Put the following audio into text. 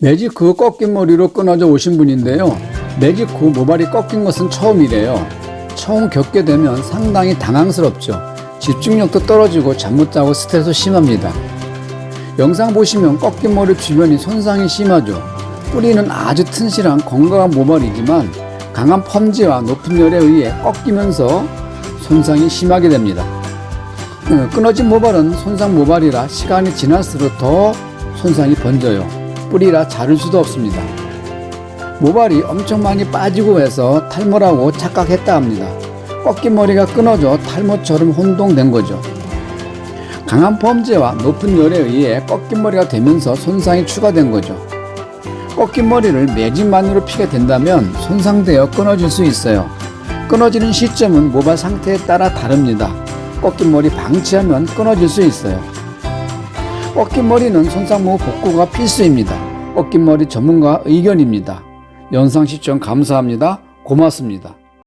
매직 후 꺾인 머리로 끊어져 오신 분인데요. 매직 후 모발이 꺾인 것은 처음이래요. 처음 겪게 되면 상당히 당황스럽죠. 집중력도 떨어지고 잠 못 자고 스트레스 심합니다. 영상 보시면 꺾인 머리 주변이 손상이 심하죠. 뿌리는 아주 튼실한 건강한 모발이지만 강한 펌지와 높은 열에 의해 꺾이면서 손상이 심하게 됩니다. 어, 끊어진 모발은 손상 모발이라 시간이 지날수록 더 손상이 번져요. 뿌리라 자를 수도 없습니다. 모발이 엄청 많이 빠지고 해서 탈모라고 착각했다 합니다. 꺾인 머리가 끊어져 탈모처럼 혼동된 거죠. 강한 펌제와 높은 열에 의해 꺾인 머리가 되면서 손상이 추가된 거죠. 꺾인 머리를 매직만으로 피게 된다면 손상되어 끊어질 수 있어요. 끊어지는 시점은 모발 상태에 따라 다릅니다. 꺾인 머리 방치하면 끊어질 수 있어요. 꺾인 머리는 손상 후 복구가 필수입니다. 꺾인 머리 전문가 의견입니다. 영상 시청 감사합니다. 고맙습니다.